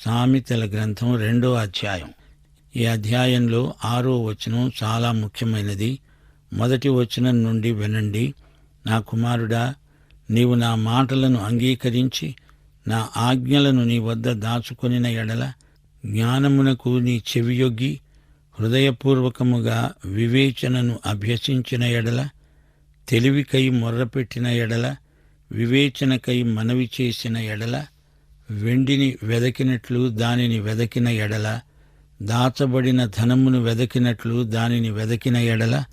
సామెతల గ్రంథం రెండో అధ్యాయం. ఈ అధ్యాయంలో ఆరో వచనం చాలా ముఖ్యమైనది. మొదటి వచనం నుండి వినండి. నా కుమారుడా నీవు నా మాటలను అంగీకరించి నా ఆజ్ఞలను నీ వద్ద దాచుకొనిన ఎడల జ్ఞానమునకు నీ చెవియొగ్గి హృదయపూర్వకముగా వివేచనను అభ్యసించిన ఎడల తెలివికై మొర్రపెట్టిన ఎడల వివేచనకై మనవి చేసిన ఎడల వెండిని వెదకినట్లు దానిని వెదకిన ఎడల. దాచబడిన ధనమును వెదకినట్లు దానిని వెదకిన ఎడల.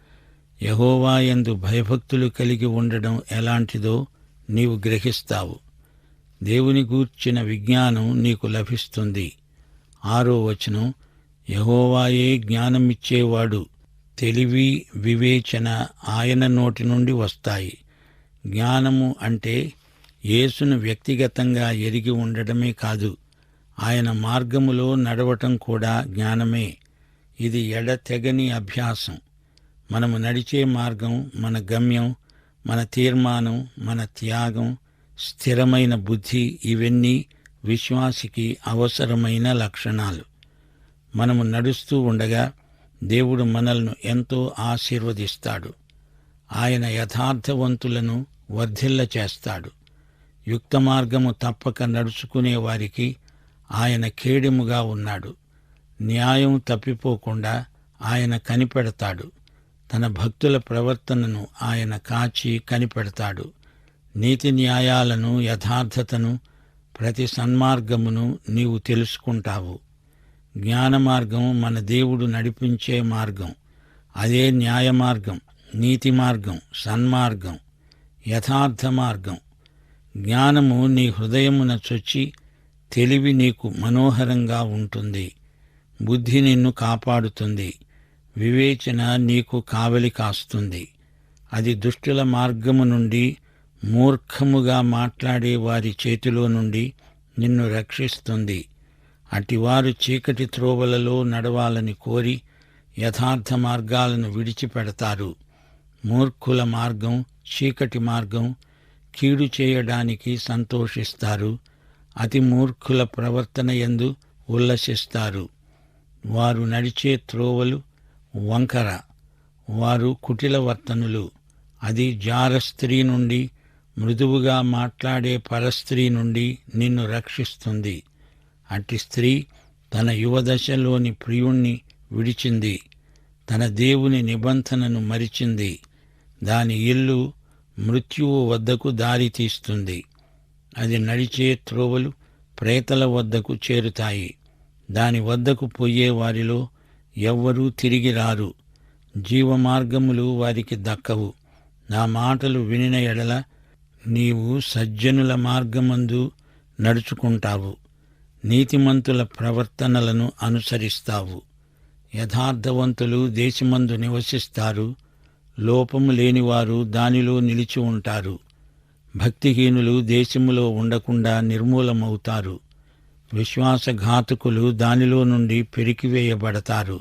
యహోవాయందు భయభక్తులు కలిగి ఉండడం ఎలాంటిదో నీవు గ్రహిస్తావు. దేవుని గూర్చిన విజ్ఞానం నీకు లభిస్తుంది. ఆరో వచనం యహోవాయే జ్ఞానమిచ్చేవాడు. తెలివి వివేచన ఆయన నోటి నుండి వస్తాయి. జ్ఞానము అంటే యేసును వ్యక్తిగతంగా ఎరిగి ఉండడమే కాదు ఆయన మార్గములో నడవటం కూడా జ్ఞానమే. ఇది ఎడతెగని అభ్యాసం. మనము నడిచే మార్గం మన గమ్యం మన తీర్మానం మన త్యాగం స్థిరమైన బుద్ధి ఇవన్నీ విశ్వాసికి అవసరమైన లక్షణాలు. మనము నడుస్తూ ఉండగా దేవుడు మనల్ని ఎంతో ఆశీర్వదిస్తాడు. ఆయన యథార్థవంతులను వర్ధిల్ల చేస్తాడు యుక్త మార్గము తప్పక నడుచుకునే వారికి ఆయన కేడెముగా ఉన్నాడు. న్యాయం తప్పిపోకుండా ఆయన కనిపెడతాడు. తన భక్తుల ప్రవర్తనను ఆయన కాచి కనిపెడతాడు. నీతి న్యాయాలను యథార్థతను ప్రతి సన్మార్గమును నీవు తెలుసుకుంటావు. జ్ఞాన మార్గం మన దేవుడు నడిపించే మార్గం. అదే న్యాయ మార్గం నీతి మార్గం సన్మార్గం యథార్థ మార్గం. జ్ఞానము నీ హృదయమున చొచ్చి తెలివి నీకు మనోహరంగా ఉంటుంది. బుద్ధి నిన్ను కాపాడుతుంది. వివేచన నీకు కావలి కాస్తుంది. అది దుష్టుల మార్గము నుండి మూర్ఖముగా మాట్లాడే వారి చేతిలో నుండి నిన్ను రక్షిస్తుంది. అటివారు చీకటి త్రోవలలో నడవాలని కోరి యథార్థ మార్గాలను విడిచిపెడతారు. మూర్ఖుల మార్గం చీకటి మార్గం కీడు చేయడానికి సంతోషిస్తారు. అతి మూర్ఖుల ప్రవర్తన ఎందు ఉల్లసిస్తారు. వారు నడిచే త్రోవలు వంకర. వారు కుటిల వర్తనులు. అది జార స్త్రీ నుండి మృదువుగా మాట్లాడే పరస్త్రీ నుండి నిన్ను రక్షిస్తుంది. అట్టి స్త్రీ తన యువదశలోని ప్రియుణ్ణి విడిచింది. తన దేవుని నిబంధనను మరిచింది. దాని ఇల్లు మృత్యువు వద్దకు దారి తీస్తుంది. అది నడిచే త్రోవలు ప్రేతల వద్దకు చేరుతాయి. దాని వద్దకు పోయే వారిలో ఎవ్వరూ తిరిగి రారు. జీవమార్గములు వారికి దక్కవు. నా మాటలు వినిన ఎడల నీవు సజ్జనుల మార్గమందు నడుచుకుంటావు. నీతిమంతుల ప్రవర్తనలను అనుసరిస్తావు. యథార్థవంతులు దేశమందు నివసిస్తారు. లోపము లేనివారు దానిలో నిలిచి ఉంటారు. భక్తిహీనులు దేశములో ఉండకుండా నిర్మూలమవుతారు. విశ్వాసఘాతకులు దానిలో నుండి పెరికివేయబడతారు.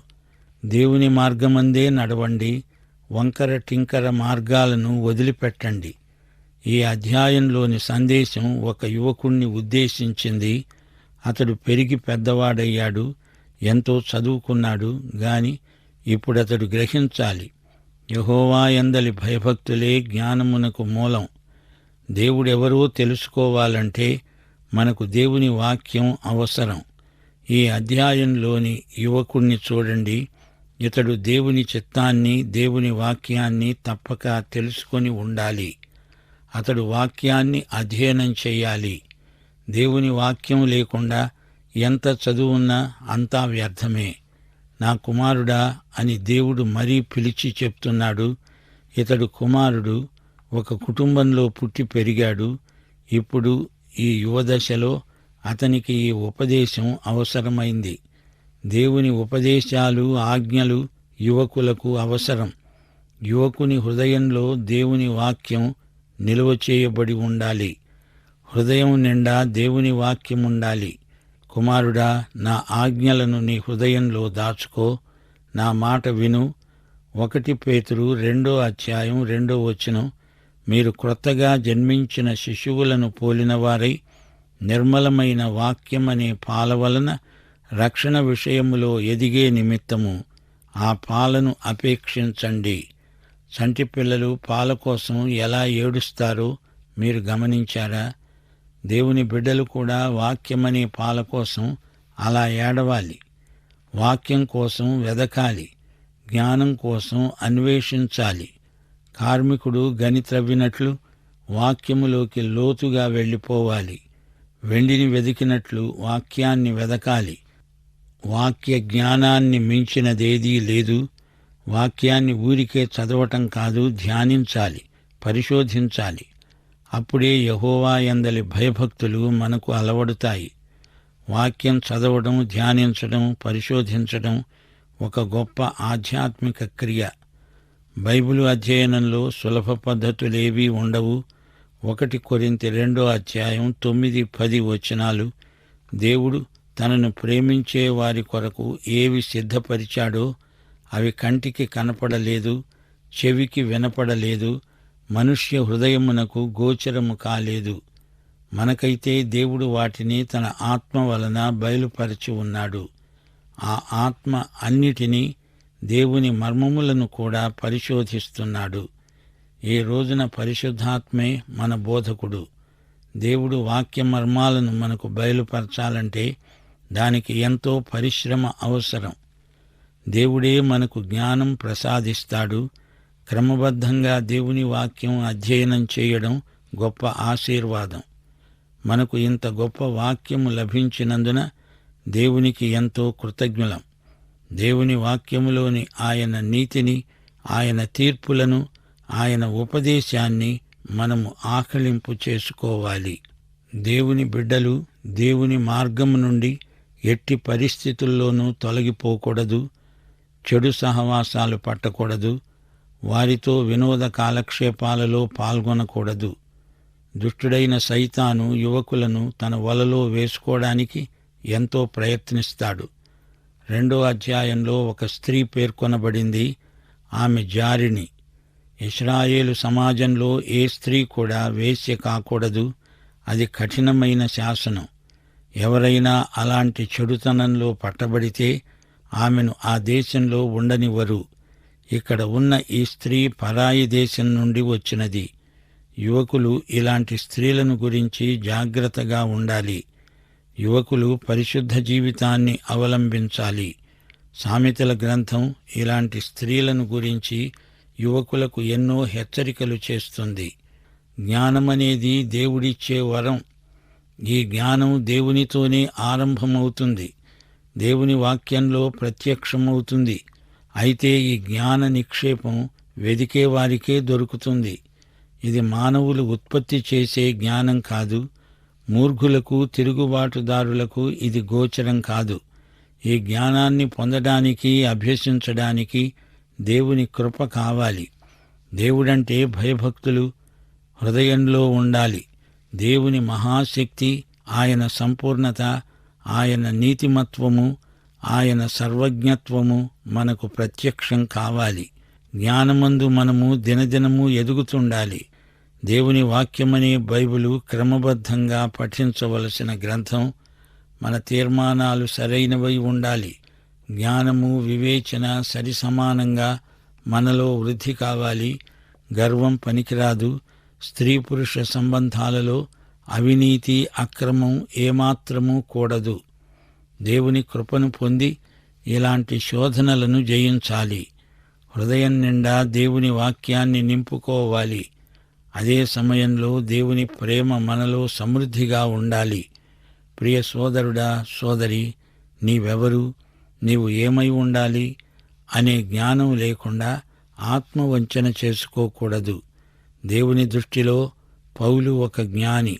దేవుని మార్గమందే నడవండి. వంకర టింకర మార్గాలను వదిలిపెట్టండి. ఈ అధ్యాయంలోని సందేశం ఒక యువకుణ్ణి ఉద్దేశించింది. అతడు పెరిగి పెద్దవాడయ్యాడు. ఎంతో చదువుకున్నాడు. గాని ఇప్పుడతడు గ్రహించాలి. యహోవాయందలి భయభక్తులే జ్ఞానమునకు మూలం. దేవుడెవరో తెలుసుకోవాలంటే మనకు దేవుని వాక్యం అవసరం. ఈ అధ్యాయంలోని యువకుణ్ణి చూడండి. ఇతడు దేవుని చిత్తాన్ని దేవుని వాక్యాన్ని తప్పక తెలుసుకొని ఉండాలి. అతడు వాక్యాన్ని అధ్యయనం చేయాలి. దేవుని వాక్యం లేకుండా ఎంత చదువున్నా అంతా వ్యర్థమే. నా కుమారుడా అని దేవుడు మరీ పిలిచి చెప్తున్నాడు. ఇతడు కుమారుడు ఒక కుటుంబంలో పుట్టి పెరిగాడు. ఇప్పుడు ఈ యువదశలో అతనికి ఈ ఉపదేశం అవసరమైంది. దేవుని ఉపదేశాలు ఆజ్ఞలు యువకులకు అవసరం. యువకుని హృదయంలో దేవుని వాక్యం నిల్వ చేయబడి ఉండాలి. హృదయం నిండా దేవుని వాక్యం ఉండాలి. కుమారుడా నా ఆజ్ఞలను నీ హృదయంలో దాచుకో. నా మాట విను. ఒకటి పేతురు రెండో అధ్యాయం రెండో వచనం. మీరు క్రొత్తగా జన్మించిన శిశువులను పోలినవారై నిర్మలమైన వాక్యమనే పాల వలన రక్షణ విషయములో ఎదిగే నిమిత్తము. ఆ పాలను అపేక్షించండి. చంటి పిల్లలు పాల కోసం ఎలా ఏడుస్తారో మీరు గమనించారా? దేవుని బిడ్డలు కూడా వాక్యమనే పాల కోసం అలా ఏడవాలి. వాక్యం కోసం వెదకాలి. జ్ఞానం కోసం అన్వేషించాలి. కార్మికుడు గని త్రవ్వినట్లు వాక్యములోకి లోతుగా వెళ్ళిపోవాలి. వెండిని వెదికినట్లు వాక్యాన్ని వెదకాలి. వాక్య జ్ఞానాన్ని మించినదేదీ లేదు. వాక్యాన్ని ఊరికే చదవటం కాదు ధ్యానించాలి పరిశోధించాలి. అప్పుడే యహోవా ఎందలి భయభక్తులు మనకు అలవడుతాయి. వాక్యం చదవడం ధ్యానించడం పరిశోధించడం ఒక గొప్ప ఆధ్యాత్మిక క్రియ. బైబిలు అధ్యయనంలో సులభ పద్ధతులేవీ ఉండవు. ఒకటి కొరింత రెండో అధ్యాయం తొమ్మిది పది వచనాలు దేవుడు తనను ప్రేమించే వారి కొరకు ఏవి సిద్ధపరిచాడో అవి కంటికి కనపడలేదు చెవికి వినపడలేదు మనుష్య హృదయమునకు గోచరము కాలేదు. మనకైతే దేవుడు వాటిని తన ఆత్మ వలన బయలుపరచి ఉన్నాడు. ఆ ఆత్మ అన్నిటినీ దేవుని మర్మములను కూడా పరిశోధిస్తున్నాడు. ఈ రోజున పరిశుద్ధాత్మే మన బోధకుడు. దేవుడు వాక్య మర్మాలను మనకు బయలుపరచాలంటే దానికి ఎంతో పరిశ్రమ అవసరం. దేవుడే మనకు జ్ఞానం ప్రసాదిస్తాడు. క్రమబద్ధంగా దేవుని వాక్యం అధ్యయనం చేయడం గొప్ప ఆశీర్వాదం. మనకు ఇంత గొప్ప వాక్యము లభించినందున దేవునికి ఎంతో కృతజ్ఞులం. దేవుని వాక్యములోని ఆయన నీతిని ఆయన తీర్పులను ఆయన ఉపదేశాన్ని మనము ఆకలింపు చేసుకోవాలి. దేవుని బిడ్డలు దేవుని మార్గము నుండి ఎట్టి పరిస్థితుల్లోనూ తొలగిపోకూడదు చెడు సహవాసాలు పట్టకూడదు వారితో వినోద కాలక్షేపాలలో పాల్గొనకూడదు. దుష్టుడైన సైతాను యువకులను తన వలలో వేసుకోవడానికి ఎంతో ప్రయత్నిస్తాడు. రెండో అధ్యాయంలో ఒక స్త్రీ పేర్కొనబడింది ఆమె జారిని ఇస్రాయేలు సమాజంలో ఏ స్త్రీ కూడా వేశ్య కాకూడదు అది కఠినమైన శాసనం. ఎవరైనా అలాంటి చెడుతనంలో పట్టబడితే ఆమెను ఆ దేశంలో ఉండనివ్వరు. ఇక్కడ ఉన్న ఈ స్త్రీ పరాయి దేశం నుండి వచ్చినది. యువకులు ఇలాంటి స్త్రీలను గురించి జాగ్రత్తగా ఉండాలి. యువకులు పరిశుద్ధ జీవితాన్ని అవలంబించాలి. సామెతల గ్రంథం ఇలాంటి స్త్రీలను గురించి యువకులకు ఎన్నో హెచ్చరికలు చేస్తుంది. జ్ఞానమనేది దేవుడిచ్చే వరం. ఈ జ్ఞానం దేవునితోనే ఆరంభమవుతుంది. దేవుని వాక్యంలో ప్రత్యక్షమవుతుంది. అయితే ఈ జ్ఞాన నిక్షేపం వెదికే వారికే దొరుకుతుంది. ఇది మానవులు ఉత్పత్తి చేసే జ్ఞానం కాదు. మూర్ఘులకు తిరుగుబాటుదారులకు ఇది గోచరం కాదు. ఈ జ్ఞానాన్ని పొందడానికి అభ్యసించడానికి దేవుని కృప కావాలి. దేవుడంటే భయభక్తులు హృదయంలో ఉండాలి. దేవుని మహాశక్తి ఆయన సంపూర్ణత ఆయన నీతిమత్వము ఆయన సర్వజ్ఞత్వము మనకు ప్రత్యక్షం కావాలి. జ్ఞానమందు మనము దినదినము ఎదుగుతుండాలి. దేవుని వాక్యమనే బైబిలు క్రమబద్ధంగా పఠించవలసిన గ్రంథం మన తీర్మానాలు సరైనవై ఉండాలి. జ్ఞానము వివేచన సరి సమానంగా మనలో వృద్ధి కావాలి. గర్వం పనికిరాదు. స్త్రీ పురుష సంబంధాలలో అవినీతి అక్రమం ఏమాత్రమూ కూడదు. దేవుని కృపను పొంది ఇలాంటి శోధనలను జయించాలి. హృదయం నిండా దేవుని వాక్యాన్ని నింపుకోవాలి. అదే సమయంలో దేవుని ప్రేమ మనలో సమృద్ధిగా ఉండాలి. ప్రియ సోదరుడా సోదరి నీవెవరు? నీవు ఏమై ఉండాలి? అనే జ్ఞానం లేకుండా ఆత్మవంచన చేసుకోకూడదు. దేవుని దృష్టిలో పౌలు ఒక జ్ఞాని.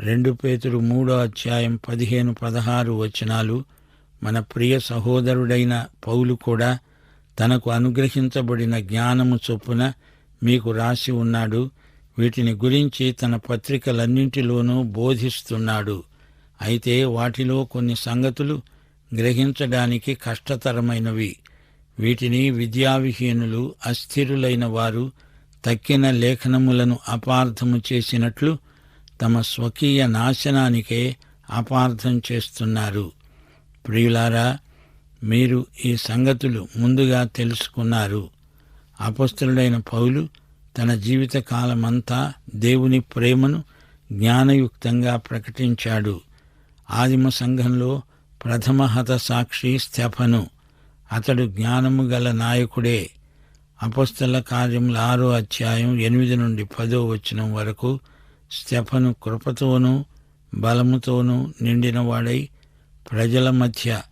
రెండు పేతురు మూడో అధ్యాయం పదిహేను పదహారు వచనాలు. మన ప్రియ సహోదరుడైన పౌలు కూడా తనకు అనుగ్రహించబడిన జ్ఞానము చొప్పున మీకు రాసి ఉన్నాడు. వీటిని గురించి తన పత్రికలన్నింటిలోనూ బోధిస్తున్నాడు. అయితే వాటిలో కొన్ని సంగతులు గ్రహించడానికి కష్టతరమైనవి. వీటిని విద్యావిహీనులు అస్థిరులైన వారు తక్కిన లేఖనములను అపార్థము చేసినట్లు తమ స్వకీయ నాశనానికే అపార్థం చేస్తున్నారు. ప్రియులారా మీరు ఈ సంగతులు ముందుగా తెలుసుకున్నారు. అపస్తుడైన పౌలు తన జీవిత కాలమంతా దేవుని ప్రేమను జ్ఞానయుక్తంగా ప్రకటించాడు. ఆదిమ సంఘంలో ప్రథమ హత సాక్షి స్తెఫను అతడు జ్ఞానము గల నాయకుడే. అపస్తుల కార్యముల ఆరో అధ్యాయం ఎనిమిది నుండి పదో వచనం వరకు స్టెఫను కృపతోనూ బలముతోనూ నిండినవాడై ప్రజల మధ్య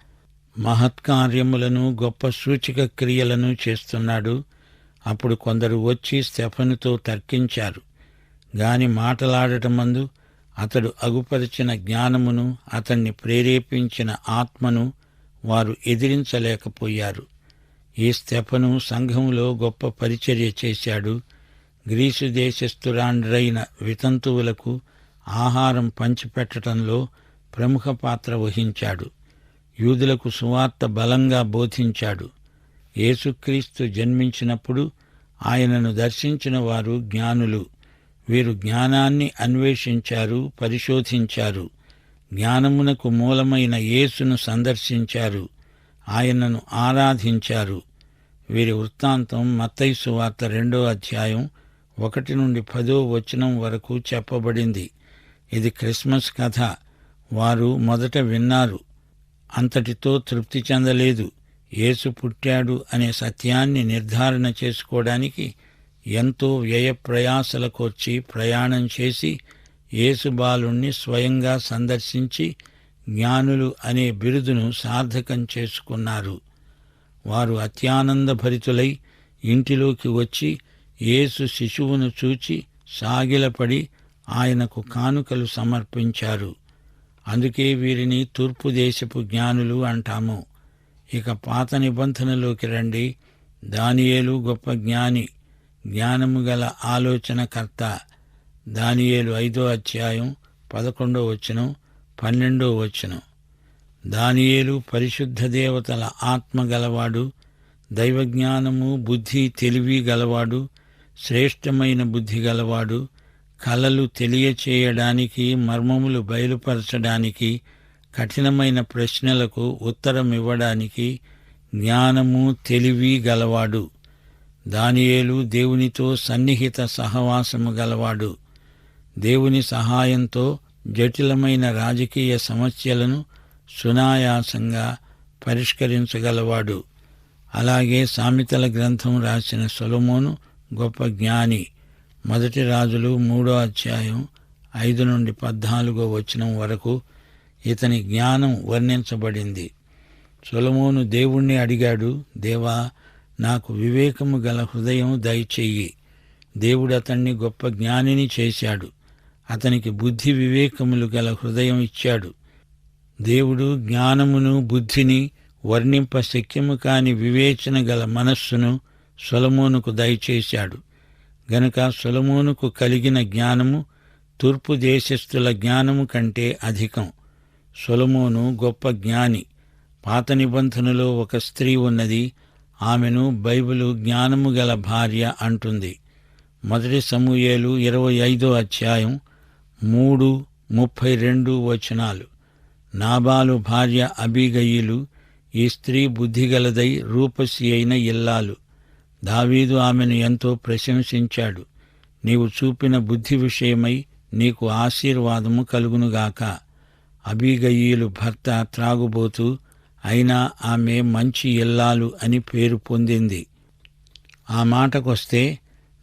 మహత్కార్యములను గొప్ప సూచక క్రియలను చేస్తున్నాడు. అప్పుడు కొందరు వచ్చి స్టెఫనుతో తర్కించారు. గాని మాటలాడటమందు అతడు అగుపరిచిన జ్ఞానమును అతన్ని ప్రేరేపించిన ఆత్మను వారు ఎదిరించలేకపోయారు. ఈ స్టెఫను సంఘములో గొప్ప పరిచర్య చేశాడు. గ్రీసు దేశస్థురాండ్రైన వితంతువులకు ఆహారం పంచిపెట్టడంలో ప్రముఖ పాత్ర వహించాడు. యూదులకు సువార్త బలంగా బోధించాడు. యేసుక్రీస్తు జన్మించినప్పుడు ఆయనను దర్శించిన వారు జ్ఞానులు. వీరు జ్ఞానాన్ని అన్వేషించారు పరిశోధించారు. జ్ఞానమునకు మూలమైన యేసును సందర్శించారు. ఆయనను ఆరాధించారు. వీరి వృత్తాంతం మత్తైసు వార్త రెండో అధ్యాయం ఒకటి నుండి పదో వచనం వరకు చెప్పబడింది. ఇది క్రిస్మస్ కథ. వారు మొదట విన్నారు. అంతటితో తృప్తి చెందలేదు. యేసు పుట్టాడు అనే సత్యాన్ని నిర్ధారణ చేసుకోవడానికి ఎంతో వ్యయ ప్రయాసలకొచ్చి ప్రయాణం చేసి యేసు బాలుణ్ణి స్వయంగా సందర్శించి జ్ఞానులు అనే బిరుదును సార్థకం చేసుకున్నారు. వారు అత్యానందభరితులై ఇంటిలోకి వచ్చి యేసు శిశువును చూచి సాగిలపడి ఆయనకు కానుకలు సమర్పించారు. అందుకే వీరిని తూర్పు దేశపు జ్ఞానులు అంటాము. ఇక పాత నిబంధనలోకి రండి. దానియేలు గొప్ప జ్ఞాని జ్ఞానము గల ఆలోచనకర్త. దానియేలు ఐదో అధ్యాయం పదకొండో వచనం పన్నెండో వచనం. దానియేలు పరిశుద్ధ దేవతల ఆత్మ గలవాడు దైవజ్ఞానము బుద్ధి తెలివి గలవాడు శ్రేష్టమైన బుద్ధి గలవాడు కలలు తెలియచేయడానికి మర్మములు బయలుపరచడానికి కఠినమైన ప్రశ్నలకు ఉత్తరం ఇవ్వడానికి జ్ఞానము తెలివి గలవాడు. దానియేలు దేవునితో సన్నిహిత సహవాసము గలవాడు. దేవుని సహాయంతో జటిలమైన రాజకీయ సమస్యలను సునాయాసంగా పరిష్కరించగలవాడు. అలాగే సామెతల గ్రంథం రాసిన సొలమోను గొప్ప జ్ఞాని. మొదటి రాజులు మూడో అధ్యాయం ఐదు నుండి పద్నాలుగో వచనం వరకు ఇతని జ్ఞానం వర్ణించబడింది. సొలమోను దేవుణ్ణి అడిగాడు దేవా నాకు వివేకము గల హృదయం దయచెయ్యి దేవుడు అతన్ని గొప్ప జ్ఞానిని చేశాడు. అతనికి బుద్ధి వివేకములు గల హృదయం ఇచ్చాడు. దేవుడు జ్ఞానమును బుద్ధిని వర్ణింప శక్యము కాని వివేచన గల మనస్సును సొలమోనుకు దయచేశాడు. గనుక సొలమోనుకు కలిగిన జ్ఞానము తూర్పు దేశస్థుల జ్ఞానము కంటే అధికం. సొలమోను గొప్ప జ్ఞాని. పాత నిబంధనలో ఒక స్త్రీ ఉన్నది. ఆమెను బైబిలు జ్ఞానము గల భార్య అంటుంది. మొదటి సమూయేలు ఇరవై ఐదో అధ్యాయం మూడు ముప్పై రెండు వచనాలు. నాబాలు భార్య అబీగయిలు ఈ స్త్రీ బుద్ధిగలదై రూపసి అయిన ఇల్లాలు. దావీదు ఆమెను ఎంతో ప్రశంసించాడు. నీవు చూపిన బుద్ధి విషయమై నీకు ఆశీర్వాదము కలుగునుగాక. అబీగయీలు భర్త త్రాగుబోతూ అయినా ఆమె మంచి ఇల్లాలు అని పేరు పొందింది. ఆ మాటకొస్తే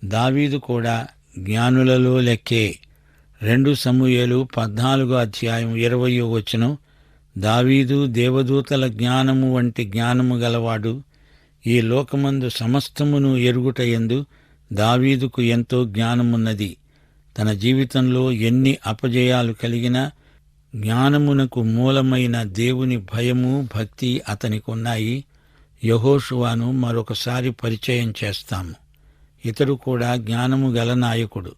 దావీదు కూడా జ్ఞానులలో లెక్కే. రెండు సమూహలు పద్నాలుగో అధ్యాయం ఇరవయో వచనం దావీదు దేవదూతల జ్ఞానము వంటి జ్ఞానము గలవాడు ఈ లోకమందు సమస్తమును ఎరుగుటయందు దావీదుకు ఎంతో జ్ఞానమున్నది. తన జీవితంలో ఎన్ని అపజయాలు కలిగినా జ్ఞానమునకు మూలమైన దేవుని భయము భక్తి అతనికున్నాయి. యహోషువాను మరొకసారి పరిచయం చేస్తాము. ఇతడు కూడా జ్ఞానము గల నాయకుడు.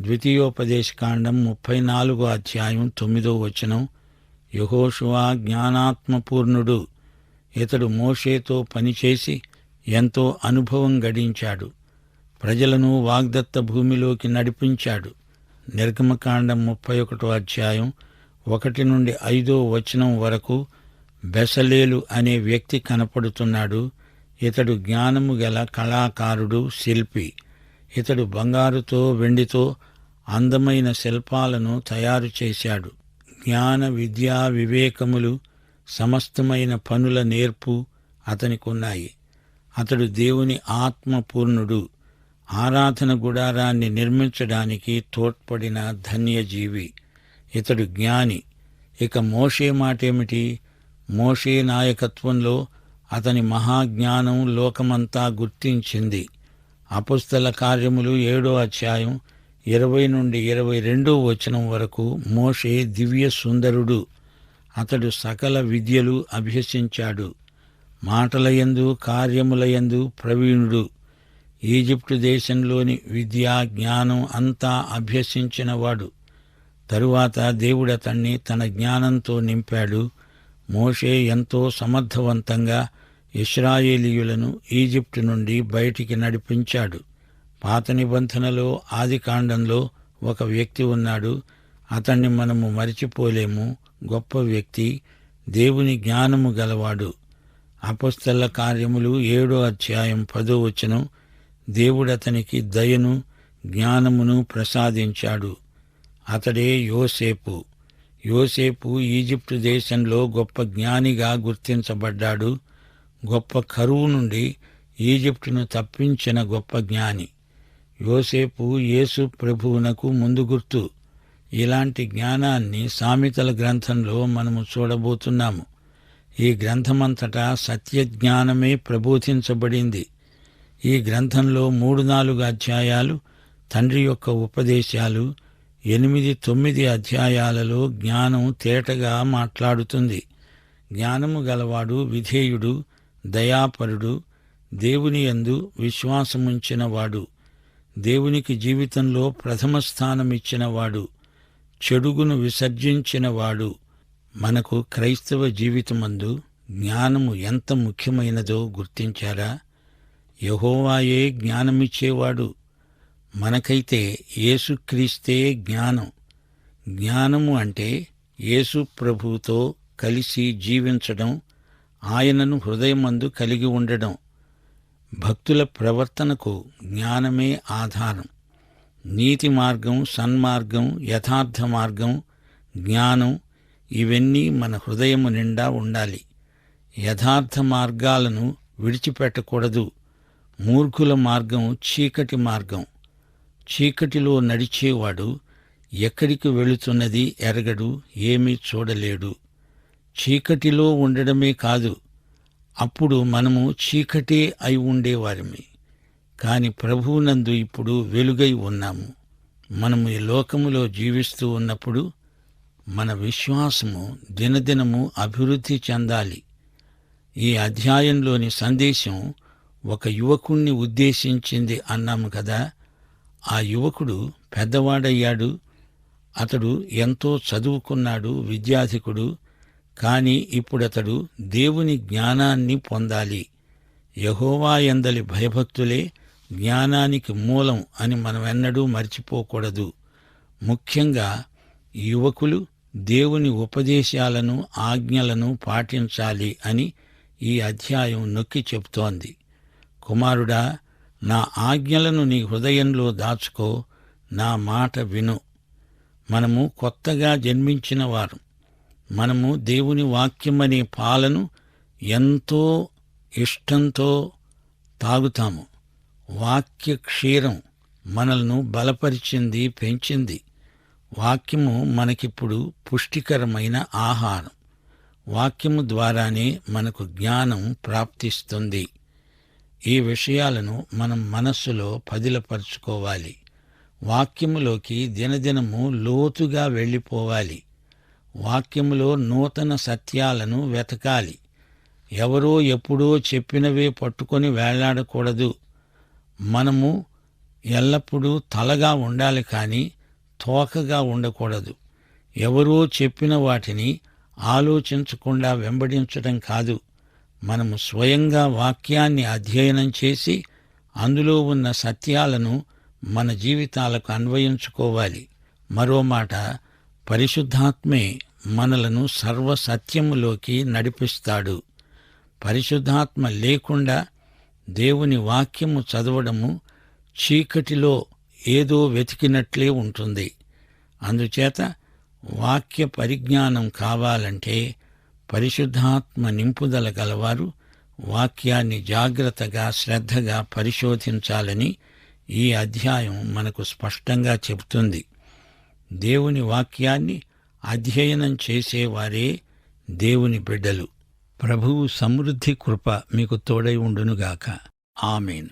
ద్వితీయోపదేశకాండం ముప్పై నాలుగో అధ్యాయం తొమ్మిదో వచనం. యహోషువా జ్ఞానాత్మపూర్ణుడు. ఇతడు మోషేతో పనిచేసి ఎంతో అనుభవం గడించాడు. ప్రజలను వాగ్దత్త భూమిలోకి నడిపించాడు. నిర్గమకాండం ముప్పై ఒకటో అధ్యాయం ఒకటి నుండి ఐదో వచనం వరకు బెసలేలు అనే వ్యక్తి కనపడుతున్నాడు. ఇతడు జ్ఞానము గల కళాకారుడు శిల్పి. ఇతడు బంగారుతో వెండితో అందమైన శిల్పాలను తయారు చేశాడు. జ్ఞాన విద్యా వివేకములు సమస్తమైన పనుల నేర్పు అతనికున్నాయి. అతడు దేవుని ఆత్మపూర్ణుడు. ఆరాధన గుడారాన్ని నిర్మించడానికి తోడ్పడిన ధన్యజీవి. ఇతడు జ్ఞాని. ఇక మోషే మాటేమిటి? మోషే నాయకత్వంలో అతని మహాజ్ఞానం లోకమంతా గుర్తించింది. అపుస్తల కార్యములు ఏడో అధ్యాయం ఇరవై నుండి ఇరవై రెండో వచనం వరకు మోషే దివ్య సుందరుడు అతడు సకల విద్యలు అభ్యసించాడు. మాటలయందు కార్యములయందు ప్రవీణుడు. ఈజిప్టు దేశంలోని విద్యా జ్ఞానం అంతా అభ్యసించినవాడు. తరువాత దేవుడతన్ని తన జ్ఞానంతో నింపాడు. మోషే ఎంతో సమర్థవంతంగా ఇస్రాయేలీయులను ఈజిప్టు నుండి బయటికి నడిపించాడు. పాత నిబంధనలో ఆదికాండంలో ఒక వ్యక్తి ఉన్నాడు. అతన్ని మనము మరిచిపోలేము. గొప్ప వ్యక్తి దేవుని జ్ఞానము గలవాడు. అపస్తల కార్యములు ఏడో అధ్యాయం పదో వచనం దేవుడతనికి దయను జ్ఞానమును ప్రసాదించాడు. అతడే యోసేపు. యోసేపు ఈజిప్టు దేశంలో గొప్ప జ్ఞానిగా గుర్తించబడ్డాడు. గొప్ప కరువు నుండి ఈజిప్టును తప్పించిన గొప్ప జ్ఞాని. యోసేపు యేసు ప్రభువునకు ముందు గుర్తు ఇలాంటి జ్ఞానాన్ని సామెతల గ్రంథంలో మనము చూడబోతున్నాము. ఈ గ్రంథమంతటా సత్యజ్ఞానమే ప్రబోధించబడింది. ఈ గ్రంథంలో మూడు నాలుగు అధ్యాయాలు తండ్రి యొక్క ఉపదేశాలు ఎనిమిది తొమ్మిది అధ్యాయాలలో జ్ఞానం తేటగా మాట్లాడుతుంది. జ్ఞానము గలవాడు విధేయుడు దయాపరుడు దేవుని యందు విశ్వాసముంచినవాడు దేవునికి జీవితంలో ప్రథమ స్థానమిచ్చినవాడు చెడుగును విసర్జించినవాడు మనకు క్రైస్తవ జీవితమందు జ్ఞానము ఎంత ముఖ్యమైనదో గుర్తించారా? యహోవాయే జ్ఞానమిచ్చేవాడు. మనకైతే యేసుక్రీస్తే జ్ఞానం. జ్ఞానము అంటే యేసు ప్రభుతో కలిసి జీవించడం ఆయనను హృదయమందు కలిగి ఉండడం. భక్తుల ప్రవర్తనకు జ్ఞానమే ఆధారం. నీతి మార్గం సన్మార్గం యథార్థ మార్గం జ్ఞానం ఇవన్నీ మన హృదయము నిండా ఉండాలి. యథార్థ మార్గాలను విడిచిపెట్టకూడదు. మూర్ఖుల మార్గం చీకటి మార్గం. చీకటిలో నడిచేవాడు ఎక్కడికి వెళుతున్నది ఎరగడు ఏమీ చూడలేడు. చీకటిలో ఉండడమే కాదు అప్పుడు మనము చీకటే అయి ఉండేవారిమి. కాని ప్రభువునందు ఇప్పుడు వెలుగై ఉన్నాము. మనము ఈ లోకములో జీవిస్తూ ఉన్నప్పుడు మన విశ్వాసము దినదినము అభివృద్ధి చెందాలి. ఈ అధ్యాయంలోని సందేశం ఒక యువకుణ్ణి ఉద్దేశించింది అన్నాము కదా. ఆ యువకుడు పెద్దవాడయ్యాడు. అతడు ఎంతో చదువుకున్నాడు విద్యాధికుడు. కానీ ఇప్పుడతడు దేవుని జ్ఞానాన్ని పొందాలి. యహోవా ఎందలి భయభక్తులే జ్ఞానానికి మూలం అని మనమెన్నడూ మర్చిపోకూడదు. ముఖ్యంగా యువకులు దేవుని ఉపదేశాలను ఆజ్ఞలను పాటించాలి అని ఈ అధ్యాయం నొక్కి చెబుతోంది. కుమారుడా నా ఆజ్ఞలను నీ హృదయంలో దాచుకో నా మాట విను. మనము కొత్తగా జన్మించిన వారు. మనము దేవుని వాక్యమనే పాలను ఎంతో ఇష్టంతో తాగుతాము. వాక్య క్షీరం మనల్ని బలపరిచింది పెంచింది. వాక్యము మనకిప్పుడు పుష్టికరమైన ఆహారం. వాక్యము ద్వారానే మనకు జ్ఞానం ప్రాప్తిస్తుంది. ఈ విషయాలను మనం మనస్సులో పదిలపరుచుకోవాలి. వాక్యములోకి దినదినము లోతుగా వెళ్ళిపోవాలి. వాక్యములో నూతన సత్యాలను వెతకాలి. ఎవరో ఎప్పుడో చెప్పినవే పట్టుకొని వేళ్ళాడకూడదు మనము ఎల్లప్పుడూ తలగా ఉండాలి కానీ తోకగా ఉండకూడదు. ఎవరో చెప్పిన వాటిని ఆలోచించకుండా వెంబడించడం కాదు. మనము స్వయంగా వాక్యాన్ని అధ్యయనం చేసి అందులో ఉన్న సత్యాలను మన జీవితాలకు అన్వయించుకోవాలి. మరో మాట పరిశుద్ధాత్మే మనలను సర్వసత్యములోకి నడిపిస్తాడు. పరిశుద్ధాత్మ లేకుండా దేవుని వాక్యము చదవడము చీకటిలో ఏదో వెతికినట్లే ఉంటుంది. అందుచేత వాక్య పరిజ్ఞానం కావాలంటే పరిశుద్ధాత్మ నింపుదల గలవారు వాక్యాన్ని జాగ్రత్తగా శ్రద్ధగా పరిశోధించాలని ఈ అధ్యాయం మనకు స్పష్టంగా చెబుతుంది. దేవుని వాక్యాన్ని అధ్యయనం చేసేవారే దేవుని బిడ్డలు. ప్రభువు సమృద్ధి కృప మీకు తోడై ఉండునుగాక. ఆమెన్.